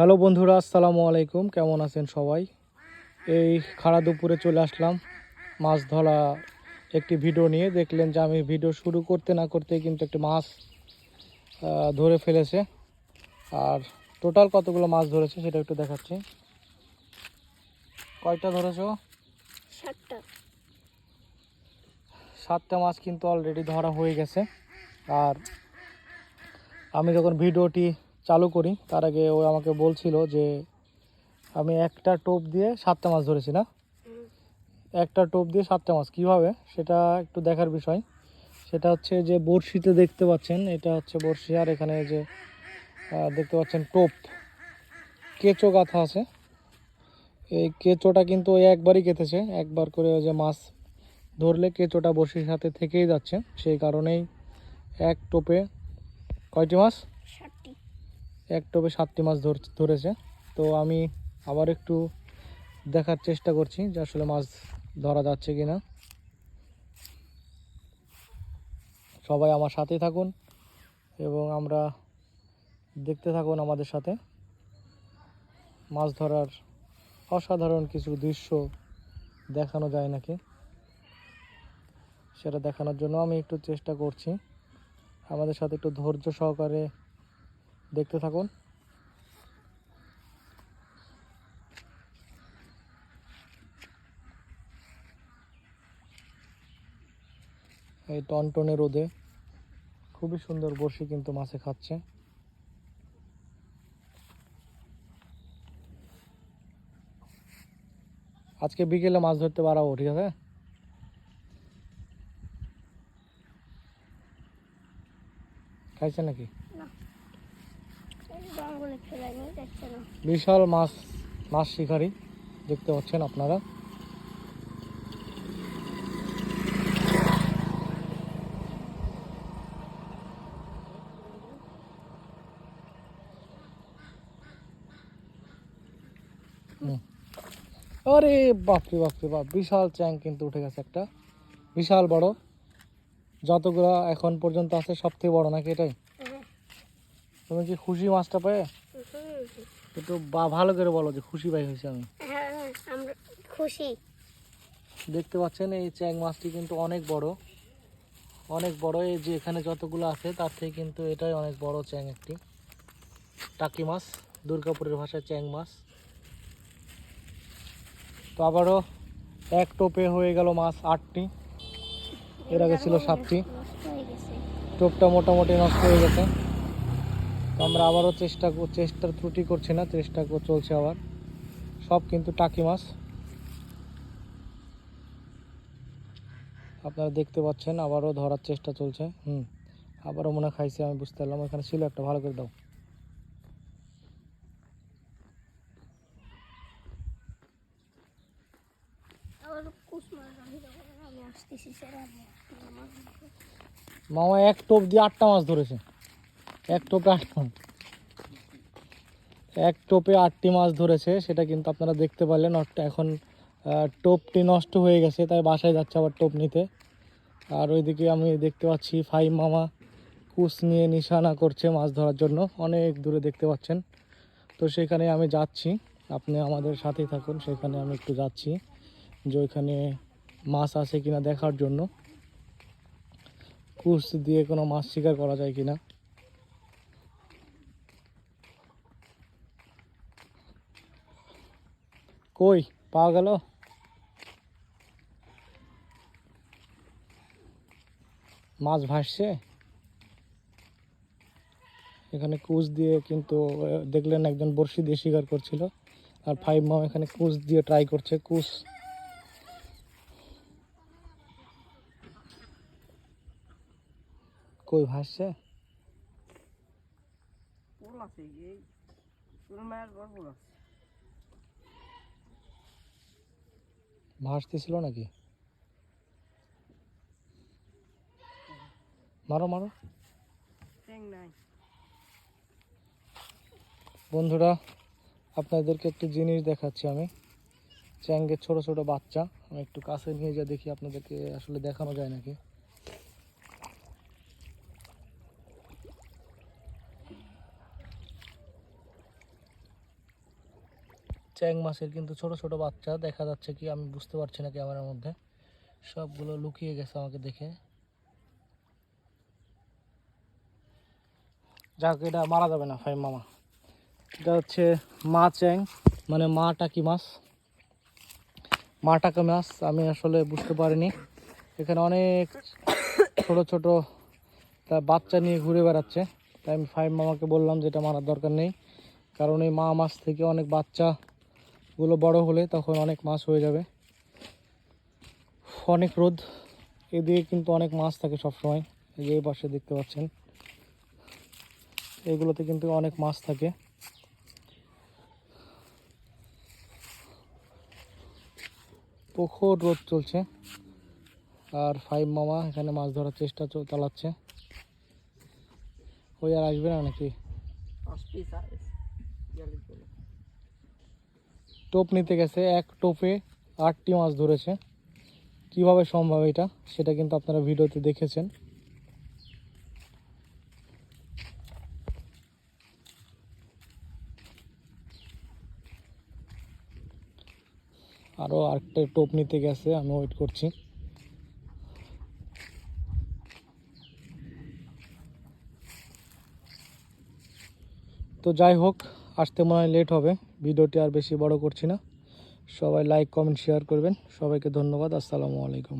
Hello বন্ধুরা আসসালামু আলাইকুম। কেমন আছেন সবাই? এই খাড়া দুপুরে চলে আসলাম মাছ ধরা একটি ভিডিও নিয়ে। দেখলেন যে আমি ভিডিও শুরু করতে না করতে কিন্তু একটি মাছ ধরে ফেলেছে। আর টোটাল কতগুলো মাছ ধরেছে সেটা একটু দেখাচ্ছি। কয়টা ধরেছো? সাতটা। সাতটা মাছ কিন্তু অলরেডি ধরা হয়ে গেছে। আর আমি যখন ভিডিওটি চালু করি। তার আগে ও আমাকে বলছিল যে, আমি একটা টোপ দিয়ে সাতটা মাছ ধরেছি না? একটা টোপ দিয়ে সাতটা মাছ। কীভাবে? সেটা একটু দেখার বিষয়। সেটা হচ্ছে যে, বড়শিতে দেখতে পাচ্ছেন, এটা হচ্ছে বড়শি। আর এখানে যে দেখতে পাচ্ছেন টোপ। কেঁচো গাথা আছে। এই কেঁচোটা কিন্তু ওই একবারই কেটেছে একবার করে ওই যে মাছ ধরলে কেঁচোটা বড়শির সাথে থেকেই যাচ্ছে। সেই কারণেই এক টোপে কয়টি মাছ? এক টোপে সাতটি মাছ ধর ধরেছে। তো আমি আবার একটু দেখার চেষ্টা করছি যে আসলে মাছ ধরা যাচ্ছে কি না সবাই আমার সাথেই থাকুন এবং আমরা দেখতে থাকুন আমাদের সাথে। মাছ ধরার অসাধারণ কিছু দৃশ্য দেখানো যায় নাকি? সেটা দেখানোর জন্য আমি একটু চেষ্টা করছি। আমাদের সাথে একটু ধৈর্য সহকারে দেখতে থাকুন। এই টনটনে রোদে খুবই সুন্দর বড়শি কিন্তু মাছে খাচ্ছে। আজকে বিকেলে মাছ ধরতে পারাবো ঠিক আছে? খাইছে নাকি? বিশাল মাছ মাছ শিকারি, দেখতে পাচ্ছেন আপনারা। আরে বাপরে বাপরে, বাপ, বিশাল চ্যাং কিন্তু উঠে গেছে একটা বিশাল বড় যতগুলো এখন পর্যন্ত আছে সব থেকে বড় নাকি এটাই। তুমি কি খুশি মাছটা পেয়ে? একটু বা- ভালো করে বলো যে খুশি পাই হয়েছে আমি। হ্যাঁ আমরা খুশি। দেখতে পাচ্ছেন এই চ্যাং মাছটি কিন্তু অনেক বড়। অনেক বড় এই যে এখানে যতগুলো আছে তার থেকে কিন্তু এটাই অনেক বড় চ্যাং একটি। টাকি মাছ দুর্গাপুরের ভাষায় চ্যাং মাছ। তো আবারও এক টোপে হয়ে গেল মাছ আটটি। এর আগে ছিল সাতটি। হয়ে টোপটা মোটামুটি নষ্ট হয়ে গেছে। তো আমরা আবারও চেষ্টা কর- চেষ্টার ত্রুটি করছি না চেষ্টা কর- চলছে আবার। সব কিন্তু টাকি মাছ। আপনারা দেখতে পাচ্ছেন আবারও ধরার চেষ্টা চলছে। হুম আবারও মনে খাইছে আমি বুঝতে পারলাম। এখানে ছিল একটা ভালো করে দাও। মামা এক টোপ দিয়ে আটটা মাছ ধরেছে। এক টোপে মাছ। এক টোপে আটটি মাছ ধরেছে, সেটা কিন্তু আপনারা দেখতে পারলেন। এখন টোপটি নষ্ট হয়ে গেছে, তাই বাসায় যাচ্ছে আবার টোপ নিতে। আর ওইদিকে আমি দেখতে পাচ্ছি ফাই মামা কুচ নিয়ে নিশানা করছে মাছ ধরার জন্য। অনেক দূরে দেখতে পাচ্ছেন। তো সেখানে আমি যাচ্ছি। আপনি আমাদের সাথেই থাকুন, সেখানে আমি একটু যাচ্ছি যে ওইখানে মাছ আছে কিনা দেখার জন্য। কুস দিয়ে কোনো মাছ শিকার করা যায় কিনা। কই? পাওয়া গেল? মাছ ভাসছে? এখানে কুচ দিয়ে কিন্তু দেখলেন একজন বড়শি দিয়ে শিকার করছিল। আর ফাইভ মাম এখানে কুচ দিয়ে ট্রাই করছে, কুচ। কই ভাসছে? আছে এই তোর মায়ের বড় পোল আছে ভাসতেছিল নাকি? মারো মারো। বন্ধুরা আপনাদেরকে একটু জিনিস দেখাচ্ছি আমি। চ্যাঙ্গের ছোট ছোট বাচ্চা। আমি একটু কাছে নিয়ে যা দেখি আপনাদেরকে আসলে দেখানো যায় নাকি? চ্যাং মাছের কিন্তু ছোট ছোট বাচ্চা, দেখা যাচ্ছে কি, আমি বুঝতে পারছি না ক্যামেরার মধ্যে। সবগুলো লুকিয়ে গেছে আমাকে দেখে। যাক, এটা মারা যাবে না, ফাইম মামা। এটা হচ্ছে মা চ্যাং মানে মা টাকি মাছ। মা টাকা মাছ, আমি আসলে বুঝতে পারিনি। এখানে অনেক ছোট ছোট তার বাচ্চা নিয়ে ঘুরে বেড়াচ্ছে। তাই আমি ফাইভ মামাকে বললাম যে এটা মারার দরকার নেই। কারণ এই মা মাছ থেকে অনেক বাচ্চাগুলো বড় হলে তখন অনেক মাছ হয়ে যাবে। অনেক রোদ, এদিকে কিন্তু অনেক মাছ থাকে সবসময়, এই যে পাশে দেখতে পাচ্ছেন। এগুলোতে কিন্তু অনেক মাছ থাকে। প্রখর রোদ চলছে, আর ফাইভ মামা এখানে মাছ ধরার চেষ্টা চালাচ্ছে। ওই আর আসবে না নাকি পাঁচ পিস আছে জলের জন্য টোপ নিতে গেছে, এক টোপে আটটি মাছ ধরেছে। কীভাবে সম্ভব এটা? সেটা কিন্তু আপনারা ভিডিওতে দেখেছেন। আরও আরেকটা টোপ নিতে গেছে, আমি ওয়েট করছি। তো যাই হোক আসতে মনে হয় লেট হবে। ভিডিওটি আর বেশি বড় করছি না। সবাই লাইক কমেন্ট শেয়ার করবেন। সবাইকে ধন্যবাদ। আসসালামু আলাইকুম।